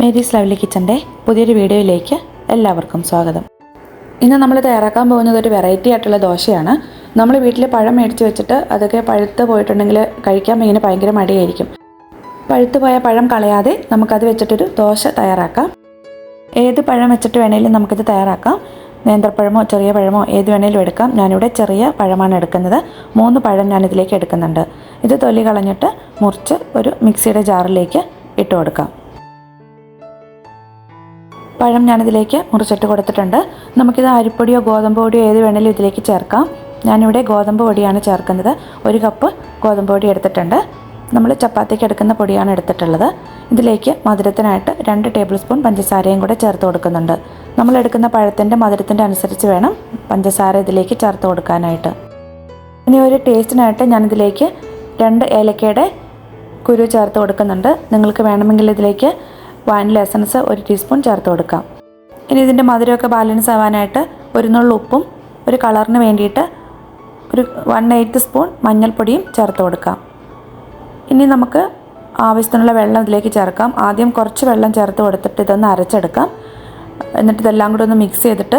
Mary's lovely കിച്ചന്റെ പുതിയൊരു വീഡിയോയിലേക്ക് എല്ലാവർക്കും സ്വാഗതം. ഇന്ന് നമ്മൾ തയ്യാറാക്കാൻ പോകുന്നത് ഒരു വെറൈറ്റി ആയിട്ടുള്ള ദോശയാണ്. നമ്മൾ വീട്ടിൽ പഴം മേടിച്ച് വെച്ചിട്ട് അതൊക്കെ പഴുത്ത് പോയിട്ടുണ്ടെങ്കിൽ കഴിക്കാൻ ഇങ്ങനെ ഭയങ്കര മടിയായിരിക്കും. പഴുത്ത് പോയ പഴം കളയാതെ നമുക്കത് വെച്ചിട്ടൊരു ദോശ തയ്യാറാക്കാം. ഏത് പഴം വെച്ചിട്ട് വേണേലും നമുക്കിത് തയ്യാറാക്കാം. നേന്ത്രപ്പഴമോ ചെറിയ പഴമോ ഏത് വേണേലും എടുക്കാം. ഞാനിവിടെ ചെറിയ പഴമാണ് എടുക്കുന്നത്. മൂന്ന് പഴം ഞാനിതിലേക്ക് എടുക്കുന്നുണ്ട്. ഇത് തൊലി കളഞ്ഞിട്ട് മുറിച്ച് ഒരു മിക്സിയുടെ ജാറിലേക്ക് ഇട്ട് കൊടുക്കാം. പഴം ഞാനിതിലേക്ക് മുറിച്ചിട്ട് കൊടുത്തിട്ടുണ്ട്. നമുക്കിത് അരിപ്പൊടിയോ ഗോതമ്പ് പൊടിയോ ഏത് വേണേലും ഇതിലേക്ക് ചേർക്കാം. ഞാനിവിടെ ഗോതമ്പ് പൊടിയാണ് ചേർക്കുന്നത്. ഒരു കപ്പ് ഗോതമ്പ് പൊടി എടുത്തിട്ടുണ്ട്. നമ്മൾ ചപ്പാത്തിക്ക് എടുക്കുന്ന പൊടിയാണ് എടുത്തിട്ടുള്ളത്. ഇതിലേക്ക് മധുരത്തിനായിട്ട് രണ്ട് ടേബിൾ സ്പൂൺ പഞ്ചസാരയും കൂടെ ചേർത്ത് കൊടുക്കുന്നുണ്ട്. നമ്മൾ എടുക്കുന്ന പഴത്തിന്റെ മധുരത്തിന്റെ അനുസരിച്ച് വേണം പഞ്ചസാര ഇതിലേക്ക് ചേർത്ത് കൊടുക്കാനായിട്ട്. ഇനി ഒരു ടേസ്റ്റിനായിട്ട് ഞാനിതിലേക്ക് രണ്ട് ഏലക്കയുടെ കുരു ചേർത്ത് കൊടുക്കുന്നുണ്ട്. നിങ്ങൾക്ക് വേണമെങ്കിൽ ഇതിലേക്ക് വാനില എസൻസ് ഒരു ടീസ്പൂൺ ചേർത്ത് കൊടുക്കാം. ഇനി ഇതിന്റെ മധുരമൊക്കെ ബാലൻസ് ആവാനായിട്ട് ഒരു നുള്ള ഉപ്പും ഒരു കളറിന് വേണ്ടിയിട്ട് ഒരു വൺ എയ്റ്റ് സ്പൂൺ മഞ്ഞൾപ്പൊടിയും ചേർത്ത് കൊടുക്കാം. ഇനി നമുക്ക് ആവശ്യത്തിനുള്ള വെള്ളം ഇതിലേക്ക് ചേർക്കാം. ആദ്യം കുറച്ച് വെള്ളം ചേർത്ത് കൊടുത്തിട്ട് ഇതൊന്ന് അരച്ചെടുക്കാം. എന്നിട്ട് ഇതെല്ലാം കൂടെ ഒന്ന് മിക്സ് ചെയ്തിട്ട്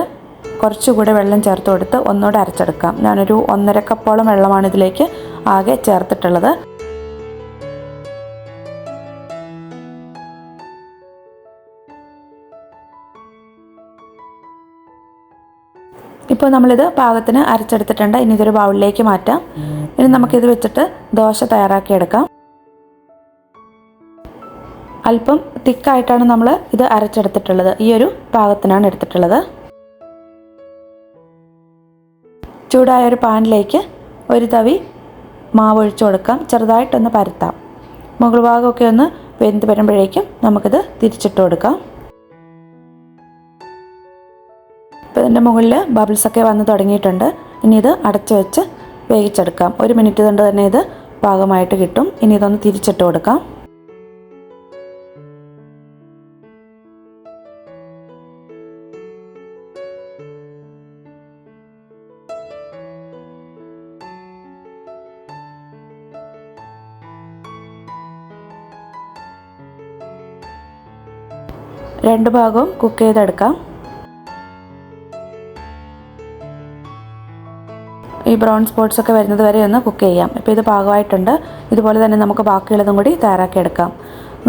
കുറച്ചുകൂടെ വെള്ളം ചേർത്ത് കൊടുത്ത് ഒന്നുകൂടെ അരച്ചെടുക്കാം. ഞാനൊരു ഒന്നര കപ്പോളം വെള്ളമാണ് ഇതിലേക്ക് ആകെ ചേർത്തിട്ടുള്ളത്. ഇപ്പോൾ നമ്മളിത് പാകത്തിന് അരച്ചെടുത്തിട്ടുണ്ട്. ഇനി ഇതൊരു ബൗളിലേക്ക് മാറ്റാം. ഇനി നമുക്കിത് വെച്ചിട്ട് ദോശ തയ്യാറാക്കിയെടുക്കാം. അല്പം തിക്കായിട്ടാണ് നമ്മൾ ഇത് അരച്ചെടുത്തിട്ടുള്ളത്. ഈ ഒരു പാകത്തിനാണ് എടുത്തിട്ടുള്ളത്. ചൂടായ ഒരു പാനിലേക്ക് ഒരു തവി മാവ് ഒഴിച്ചു കൊടുക്കാം. ചെറുതായിട്ടൊന്ന് പരത്താം. മുകൾ ഭാഗമൊക്കെ ഒന്ന് വെന്ത് വരുമ്പോഴേക്കും നമുക്കിത് തിരിച്ചിട്ട് കൊടുക്കാം. ഇപ്പോൾ ഇതിന്റെ മുകളിൽ ബബിൾസൊക്കെ വന്ന് തുടങ്ങിയിട്ടുണ്ട്. ഇനി ഇത് അടച്ചു വെച്ച് വേവിച്ചെടുക്കാം. ഒരു മിനിറ്റ് കൊണ്ട് തന്നെ ഇത് പാകമായിട്ട് കിട്ടും. ഇനി ഇതൊന്ന് തിരിച്ചിട്ട് കൊടുക്കാം. രണ്ട് ഭാഗവും കുക്ക് ചെയ്തെടുക്കാം. ഈ ബ്രൗൺ സ്പോട്ട്സ് ഒക്കെ വരുന്നത് വരെ ഒന്ന് കുക്ക് ചെയ്യാം. ഇപ്പോൾ ഇത് പാകമായിട്ടുണ്ട്. ഇതുപോലെ തന്നെ നമുക്ക് ബാക്കിയുള്ളതും കൂടി തയ്യാറാക്കിയെടുക്കാം.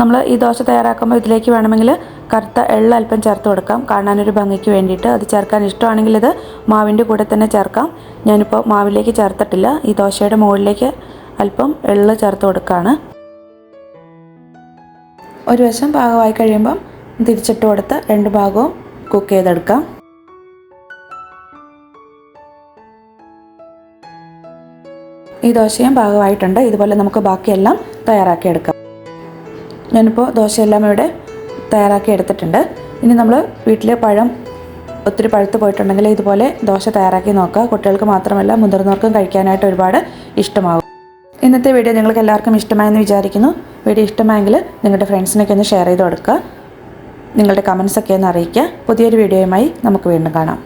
നമ്മൾ ഈ ദോശ തയ്യാറാക്കുമ്പോൾ ഇതിലേക്ക് വേണമെങ്കിൽ കറുത്ത എള്ള അല്പം ചേർത്ത് കൊടുക്കാം. കാണാനൊരു ഭംഗിക്ക് വേണ്ടിയിട്ട്. അത് ചേർക്കാൻ ഇഷ്ടമാണെങ്കിൽ ഇത് മാവിന്റെ കൂടെ തന്നെ ചേർക്കാം. ഞാനിപ്പോൾ മാവിലേക്ക് ചേർത്തിട്ടില്ല. ഈ ദോശയുടെ മുകളിലേക്ക് അല്പം എള്ള് ചേർത്ത് കൊടുക്കുകയാണ് ഒരു വശം പാകമായി കഴിയുമ്പം തിരിച്ചിട്ട് കൊടുത്ത് രണ്ട് ഭാഗവും കുക്ക് ചെയ്തെടുക്കാം. ഈ ദോശയും പാകമായിട്ടുണ്ട് ഇതുപോലെ നമുക്ക് ബാക്കിയെല്ലാം തയ്യാറാക്കിയെടുക്കാം. ഞാനിപ്പോൾ ദോശയെല്ലാം ഇവിടെ തയ്യാറാക്കി എടുത്തിട്ടുണ്ട് ഇനി നമ്മൾ വീട്ടിൽ പഴം ഒത്തിരി പഴുത്ത് പോയിട്ടുണ്ടെങ്കിൽ ഇതുപോലെ ദോശ തയ്യാറാക്കി നോക്കുക. കുട്ടികൾക്ക് മാത്രമല്ല മുതിർന്നവർക്കും കഴിക്കാനായിട്ട് ഒരുപാട് ഇഷ്ടമാകും ഇന്നത്തെ വീഡിയോ നിങ്ങൾക്ക് എല്ലാവർക്കും ഇഷ്ടമായെന്ന് വിചാരിക്കുന്നു. വീഡിയോ ഇഷ്ടമായെങ്കിൽ നിങ്ങളുടെ ഫ്രണ്ട്സിനൊക്കെ ഒന്ന് ഷെയർ ചെയ്ത് കൊടുക്കുക. നിങ്ങളുടെ കമൻസൊക്കെ ഒന്ന് അറിയിക്കുക. പുതിയൊരു വീഡിയോയുമായി നമുക്ക് വീണ്ടും കാണാം.